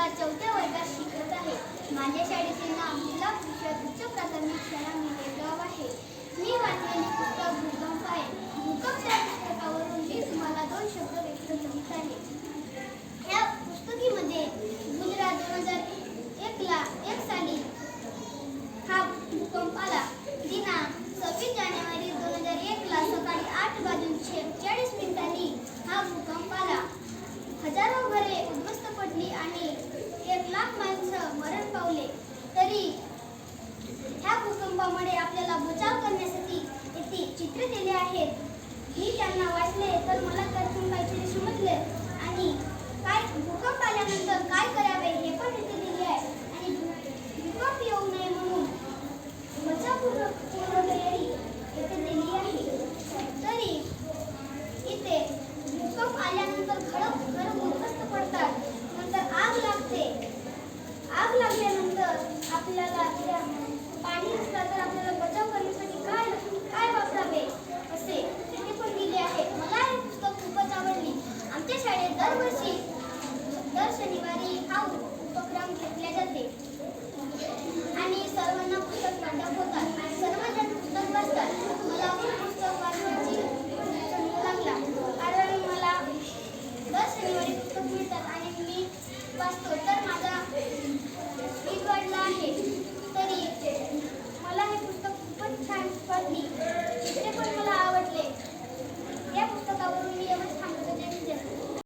इयत्ता चौथ्या वर्गात शिकत आहे? माझ्या शाळेचे नाव जिल्हा परिषद उच्च प्राथमिक शाळा मिरेगाव आहे. उद्भवले तरी ह्या भूकंपामुळे आपल्याला बचाव करण्यासाठी येथे चित्र दिले आहेत मी त्यांना वाचले तर मला तर समजले. आणि पाणी तर आपल्याला बचाव करण्यासाठी काय वापरावे असे तिथे पण दिले आहे. मला पुस्तक खूपच आवडली. आमच्या शाळेत दरवर्षी दर शनिवारी हा उपक्रम घेतला